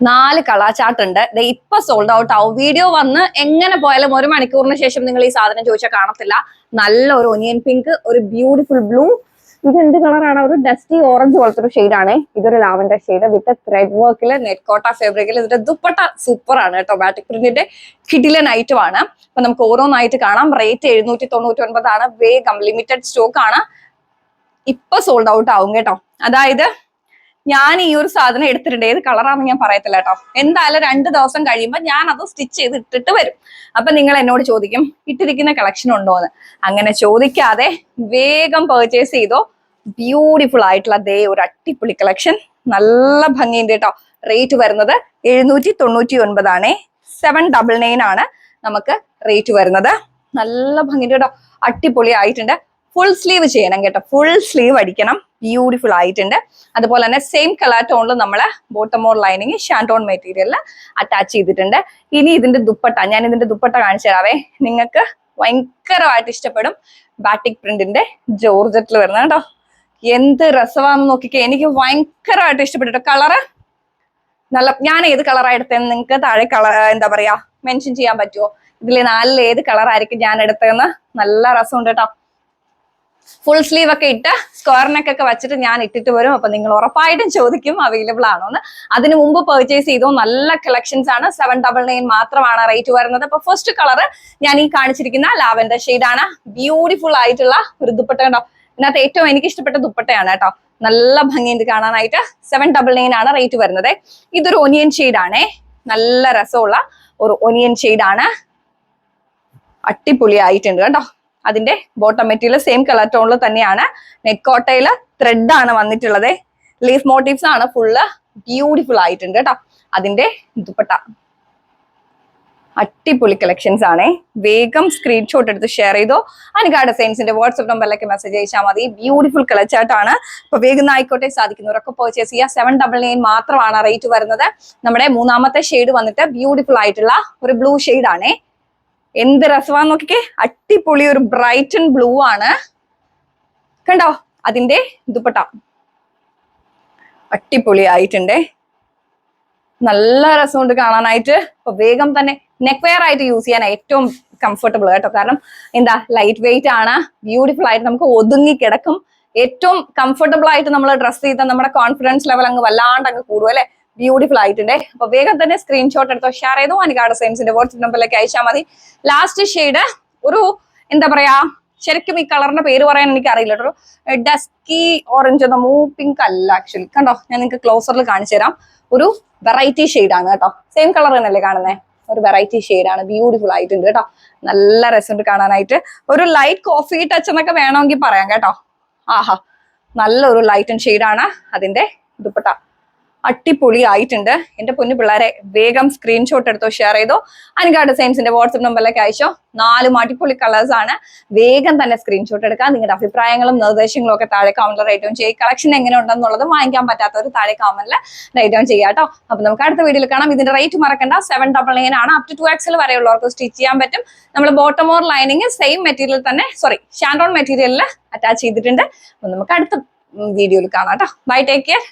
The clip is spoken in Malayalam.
നാല് കളാ ചാർട്ട് ഉണ്ട്. ഇപ്പൊ സോൾഡ് ഔട്ട് ആവും വീഡിയോ വന്ന് എങ്ങനെ പോയാലും ഒരു മണിക്കൂറിന് ശേഷം നിങ്ങൾ ഈ സാധനം ചോദിച്ചാൽ കാണത്തില്ല. നല്ല ഒരു ഒനിയൻ പിങ്ക് ഒരു ബ്യൂട്ടിഫുൾ ബ്ലൂ ഇത് എന്ത് കളറാണ് ഒരു ഡസ്റ്റി ഓറഞ്ച് പോലത്തെ ഒരു ഷെയ്ഡാണ് ഇതൊരു ലാവൻഡർ ഷെയ്ഡ് വിത്ത് ത്രെഡ് വർക്കിൽ നെറ്റ് കോട്ട ഫാബ്രിക്കിൽ ഇതിന്റെ ദുപ്പട്ട സൂപ്പർ ആണ് കേട്ടോ. ബാറ്റിക് പ്രിന്റിന്റെ കിഡിലെ ഐറ്റം ആണ്. അപ്പൊ നമുക്ക് ഓരോന്നായിട്ട് കാണാം. റേറ്റ് എഴുന്നൂറ്റി തൊണ്ണൂറ്റി ഒൻപതാണ് വേഗം ലിമിറ്റഡ് സ്റ്റോക്ക് ആണ്. ഇപ്പൊ സോൾഡ് ഔട്ട് ആവും കേട്ടോ. അതായത് ഞാൻ ഈ ഒരു സാധനം എടുത്തിട്ടുണ്ട്. ഏത് കളറാണെന്ന് ഞാൻ പറയത്തില്ല കേട്ടോ. എന്തായാലും രണ്ട് ദിവസം കഴിയുമ്പോൾ ഞാൻ അത് സ്റ്റിച്ച് ചെയ്ത് ഇട്ടിട്ട് വരും. അപ്പൊ നിങ്ങൾ എന്നോട് ചോദിക്കും ഇട്ടിരിക്കുന്ന കളക്ഷൻ ഉണ്ടോ എന്ന്. അങ്ങനെ ചോദിക്കാതെ വേഗം പെർച്ചേസ് ചെയ്തോ. ബ്യൂട്ടിഫുൾ ആയിട്ടുള്ള ദേ ഒരു അട്ടിപ്പൊളി കളക്ഷൻ നല്ല ഭംഗിയുണ്ട് കേട്ടോ. റേറ്റ് വരുന്നത് എഴുന്നൂറ്റി തൊണ്ണൂറ്റി ഒൻപതാണേ സെവൻ ഡബിൾ നയൻ ആണ് നമുക്ക് റേറ്റ് വരുന്നത്. നല്ല ഭംഗിയുണ്ട് കേട്ടോ. അട്ടിപ്പൊളി ആയിട്ടുണ്ട്. ഫുൾ സ്ലീവ് ചെയ്യണം കേട്ടോ. ഫുൾ സ്ലീവ് അടിക്കണം. ബ്യൂട്ടിഫുൾ ആയിട്ടുണ്ട്. അതുപോലെ തന്നെ സെയിം കളർ ടോണിൽ നമ്മൾ ബോട്ടമോർ ലൈനിങ് ഷാൻടോൺ മെറ്റീരിയലിൽ അറ്റാച്ച് ചെയ്തിട്ടുണ്ട്. ഇനി ഇതിന്റെ ദുപ്പട്ട ഞാൻ ഇതിന്റെ ദുപ്പട്ട കാണിച്ചു തരാവേ. നിങ്ങൾക്ക് ഭയങ്കരമായിട്ട് ഇഷ്ടപ്പെടും ബാറ്റിക് പ്രിന്റിന്റെ ജോർജറ്റിൽ വരുന്നത് കേട്ടോ. എന്ത് രസമാണെന്ന് നോക്കിക്കേ. എനിക്ക് ഭയങ്കരമായിട്ട് ഇഷ്ടപ്പെട്ടു കളറ് നല്ല ഞാൻ ഏത് കളറാണ് എടുത്തതെന്ന് നിങ്ങൾക്ക് താഴെ കളർ എന്താ പറയാ മെൻഷൻ ചെയ്യാൻ പറ്റുമോ ഇതിലെ നാലിൽ ഏത് കളറായിരിക്കും ഞാൻ എടുത്തതെന്ന്? നല്ല രസമുണ്ട് കേട്ടോ. ഫുൾ സ്ലീവ് ഒക്കെ ഇട്ട് സ്ക്വയർ ഒക്കെ വെച്ചിട്ട് ഞാൻ ഇട്ടിട്ട് വരും. അപ്പൊ നിങ്ങൾ ഉറപ്പായിട്ടും ചോദിക്കും അവൈലബിൾ ആണോ എന്ന്. അതിന് മുമ്പ് പർച്ചേസ് ചെയ്തോ. നല്ല കളക്ഷൻസ് ആണ്. സെവൻ ഡബിൾ നയൻ മാത്രമാണ് റേറ്റ് വരുന്നത്. അപ്പൊ ഫസ്റ്റ് കളർ ഞാൻ ഈ കാണിച്ചിരിക്കുന്ന ലാവൻഡർ ആണ് ബ്യൂട്ടിഫുൾ ആയിട്ടുള്ള ഒരു ദുപ്പട്ട കേട്ടോ ഇതിനകത്ത് ഏറ്റവും എനിക്ക് ഇഷ്ടപ്പെട്ട ദുപ്പട്ടയാണ് കേട്ടോ. നല്ല ഭംഗിയുണ്ട് കാണാനായിട്ട്. സെവൻ ഡബിൾ നയൻ ആണ് റേറ്റ് വരുന്നത്. ഇതൊരു ഒനിയൻ ആണേ നല്ല രസമുള്ള ഒരു ഒനിയൻ ആണ് അടിപൊളി കേട്ടോ. അതിന്റെ ബോട്ടം മെറ്റീരിയൽ സെയിം കളർ ടോണിൽ തന്നെയാണ്. നെക്കോട്ടയിൽ ത്രെഡ് ആണ് വന്നിട്ടുള്ളത്. ലീഫ് മോട്ടീവ്സ് ആണ് ഫുള്ള് ബ്യൂട്ടിഫുൾ ആയിട്ടുണ്ട് കേട്ടോ അതിന്റെ ദുപ്പട്ട. അടിപൊളി കളക്ഷൻസ് ആണേ. വേഗം സ്ക്രീൻഷോട്ട് എടുത്ത് ഷെയർ ചെയ്തോ. അനികാ ഡിസൈൻസിന്റെ വാട്സ്ആപ്പ് നമ്പറിലേക്ക് മെസ്സേജ് അയച്ചാൽ മതി. ബ്യൂട്ടിഫുൾ കളർ ഇപ്പൊ വേഗം ആയിക്കോട്ടെ സാധിക്കുന്നവരൊക്കെ പർച്ചേസ് ചെയ്യുക. സെവൻ ഡബിൾ നയൻ മാത്രമാണ് റേറ്റ് വരുന്നത്. നമ്മുടെ മൂന്നാമത്തെ ഷെയ്ഡ് വന്നിട്ട് ബ്യൂട്ടിഫുൾ ആയിട്ടുള്ള ഒരു ബ്ലൂ ഷെയ്ഡ് ആണേ. എന്ത് രസമാന്ന് നോക്കിക്കേ? അടിപൊളി ഒരു ബ്രൈറ്റ് ആൻഡ് ബ്ലൂ ആണ്. കണ്ടോ? അതിന്റെ ദുപ്പട്ട. അടിപൊളി ആയിട്ടുണ്ട് നല്ല രസമുണ്ട് കാണാനായിട്ട്. അപ്പൊ വേഗം തന്നെ നെക്ക് വെയർ ആയിട്ട് യൂസ് ചെയ്യാൻ ഏറ്റവും കംഫർട്ടബിൾ കേട്ടോ. കാരണം എന്താ ലൈറ്റ് വെയിറ്റ് ആണ്. ബ്യൂട്ടിഫുൾ ആയിട്ട് നമുക്ക് ഒതുങ്ങി കിടക്കും. ഏറ്റവും കംഫർട്ടബിൾ ആയിട്ട് നമ്മൾ ഡ്രസ്സ് ചെയ്താൽ നമ്മുടെ കോൺഫിഡൻസ് ലെവൽ അങ്ങ് വല്ലാണ്ട് അങ്ങ് കൂടും ബ്യൂട്ടിഫുൾ ആയിട്ടുണ്ട്. അപ്പൊ വേഗം തന്നെ സ്ക്രീൻഷോട്ട് എടുത്തോ. ഷെയർ ചെയ്തോ. അനുകാട് സെയിംസിന്റെ വാട്സ്ആപ്പ് നമ്പറിലേക്ക് അയച്ചാൽ മതി. ലാസ്റ്റ് ഷെയ്ഡ് ഒരു എന്താ പറയാ ശരിക്കും ഈ കളറിന്റെ പേര് പറയാൻ എനിക്ക് അറിയില്ല കേട്ടോ ഡസ്കി ഓറഞ്ച് എന്ന മൂ പിങ്ക് അല്ല ആക്ച്വലി കണ്ടോ? ഞാൻ നിങ്ങൾക്ക് ക്ലോസറിൽ കാണിച്ചു തരാം. ഒരു വെറൈറ്റി ആണ് കേട്ടോ. സെയിം കളർ തന്നെയല്ലേ കാണുന്നത് ഒരു വെറൈറ്റി ആണ്. ബ്യൂട്ടിഫുൾ ആയിട്ടുണ്ട് കേട്ടോ. നല്ല രസമുണ്ട് കാണാനായിട്ട്. ഒരു ലൈറ്റ് കോഫി ടച്ച് എന്നൊക്കെ വേണമെങ്കിൽ പറയാം കേട്ടോ. ആഹാ. നല്ലൊരു ലൈറ്റ് ആൻഡ് ഷെയ്ഡാണ് അതിന്റെ ദുപ്പട്ട. അടിപൊളി ആയിട്ടുണ്ട് എന്റെ പൊന്നു പിള്ളേരെ വേഗം സ്ക്രീൻഷോട്ട് എടുത്തോ ഷെയർ ചെയ്തോ. അനിക ഡിസൈൻസിന്റെ വാട്സ്ആപ്പ് നമ്പറിലേക്ക് അയച്ചോ. നാലും അടിപൊളി കളേഴ്സ് ആണ്. വേഗം തന്നെ സ്ക്രീൻഷോട്ട് എടുക്കാം. നിങ്ങളുടെ അഭിപ്രായങ്ങളും നിർദ്ദേശങ്ങളും ഒക്കെ താഴെ കമന്റിൽ റൈറ്റ് ഡൗൺ ചെയ്യുക. കളക്ഷൻ എങ്ങനെ ഉണ്ടെന്നുള്ളതും വാങ്ങിക്കാൻ പറ്റാത്തവർ താഴെ കമന്റിൽ റൈറ്റ് ഡൗൺ ചെയ്യാം കേട്ടോ. അപ്പൊ നമുക്ക് അടുത്ത വീഡിയോയിൽ കാണാം. ഇതിന്റെ റേറ്റ് മറക്കണ്ട. സെവൻ ഡബിൾ നയൻ ആണ്. അപ് ടു എക്സിൽ വരെയുള്ളവർക്ക് സ്റ്റിച്ച് ചെയ്യാൻ പറ്റും. നമ്മൾ bottom or lining same material തന്നെ സോറി ഷാൻഡോൺ മെറ്റീരിയലിൽ അറ്റാച്ച് ചെയ്തിട്ടുണ്ട്. അപ്പൊ നമുക്ക് അടുത്ത വീഡിയോയിൽ കാണാം കേട്ടോ. Bye take care